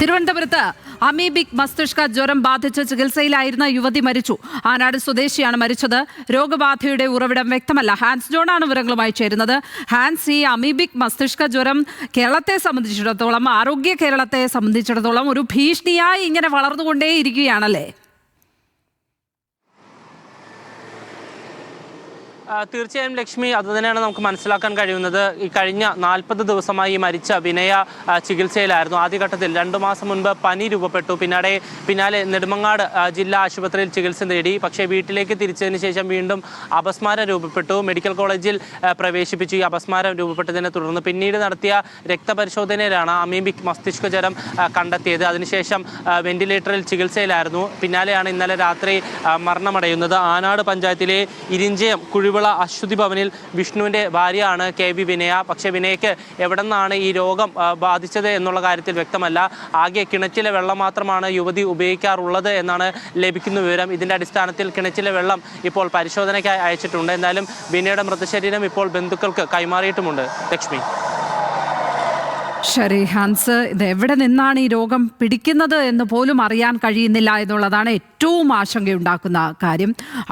തിരുവനന്തപുരത്ത് അമീബിക് മസ്തിഷ്ക ജ്വരം ബാധിച്ച് ചികിത്സയിലായിരുന്ന യുവതി മരിച്ചു. ആനാട് സ്വദേശിയാണ് മരിച്ചത്. രോഗബാധയുടെ ഉറവിടം വ്യക്തമല്ല. ഹാൻസ് ജോണാണ് വിവരങ്ങളുമായി ചേരുന്നത്. ഹാൻസ് ഈ അമീബിക് മസ്തിഷ്ക ജ്വരം കേരളത്തെ സംബന്ധിച്ചിടത്തോളം ആരോഗ്യ കേരളത്തെ സംബന്ധിച്ചിടത്തോളം ഒരു ഭീഷണിയായി ഇങ്ങനെ വളർന്നുകൊണ്ടേയിരിക്കുകയാണല്ലേ? തീർച്ചയായും ലക്ഷ്മി അത് തന്നെയാണ് നമുക്ക് മനസ്സിലാക്കാൻ കഴിയുന്നത്. ഈ കഴിഞ്ഞ നാൽപ്പത് ദിവസമായി മരിച്ച വിനയ ചികിത്സയിലായിരുന്നു. ആദ്യഘട്ടത്തിൽ രണ്ടു മാസം മുൻപ് പനി രൂപപ്പെട്ടു. പിന്നാടെ പിന്നാലെ നെടുമങ്ങാട് ജില്ലാ ആശുപത്രിയിൽ ചികിത്സ നേടി. പക്ഷേ വീട്ടിലേക്ക് തിരിച്ചതിന് ശേഷം വീണ്ടും അപസ്മാരം രൂപപ്പെട്ടു. മെഡിക്കൽ കോളേജിൽ പ്രവേശിപ്പിച്ചു. ഈ അപസ്മാരം രൂപപ്പെട്ടതിനെ തുടർന്ന് പിന്നീട് നടത്തിയ രക്തപരിശോധനയിലാണ് അമീബിക് മസ്തിഷ്ക ജ്വരം കണ്ടെത്തിയത്. അതിനുശേഷം വെന്റിലേറ്ററിൽ ചികിത്സയിലായിരുന്നു. പിന്നാലെയാണ് ഇന്നലെ രാത്രി മരണമടയുന്നത്. ആനാട് പഞ്ചായത്തിലെ ഇരിഞ്ചയം കുഴിവിള അശ്വതി ഭവനിൽ വിഷ്ണുവിന്റെ ഭാര്യയാണ് കെ വി വിനയ. പക്ഷേ വിനയയ്ക്ക് എവിടെ നിന്നാണ് ഈ രോഗം ബാധിച്ചത് എന്നുള്ള കാര്യത്തിൽ വ്യക്തമല്ല. ആകെ കിണറ്റിലെ വെള്ളം മാത്രമാണ് യുവതി ഉപയോഗിക്കാറുള്ളത് എന്നാണ് ലഭിക്കുന്ന വിവരം. ഇതിന്റെ അടിസ്ഥാനത്തിൽ കിണറ്റിലെ വെള്ളം ഇപ്പോൾ പരിശോധനയ്ക്കായി അയച്ചിട്ടുണ്ട്. എന്തായാലും വിനയുടെ മൃതശരീരം ഇപ്പോൾ ബന്ധുക്കൾക്ക് കൈമാറിയിട്ടുമുണ്ട്. ലക്ഷ്മി. ശരി ഹാൻസ്. ഇത് എവിടെ നിന്നാണ് ഈ രോഗം പിടിക്കുന്നത് എന്ന് പോലും അറിയാൻ കഴിയുന്നില്ല എന്നുള്ളതാണ് ഏറ്റവും ആശങ്കയുണ്ടാക്കുന്ന കാര്യം.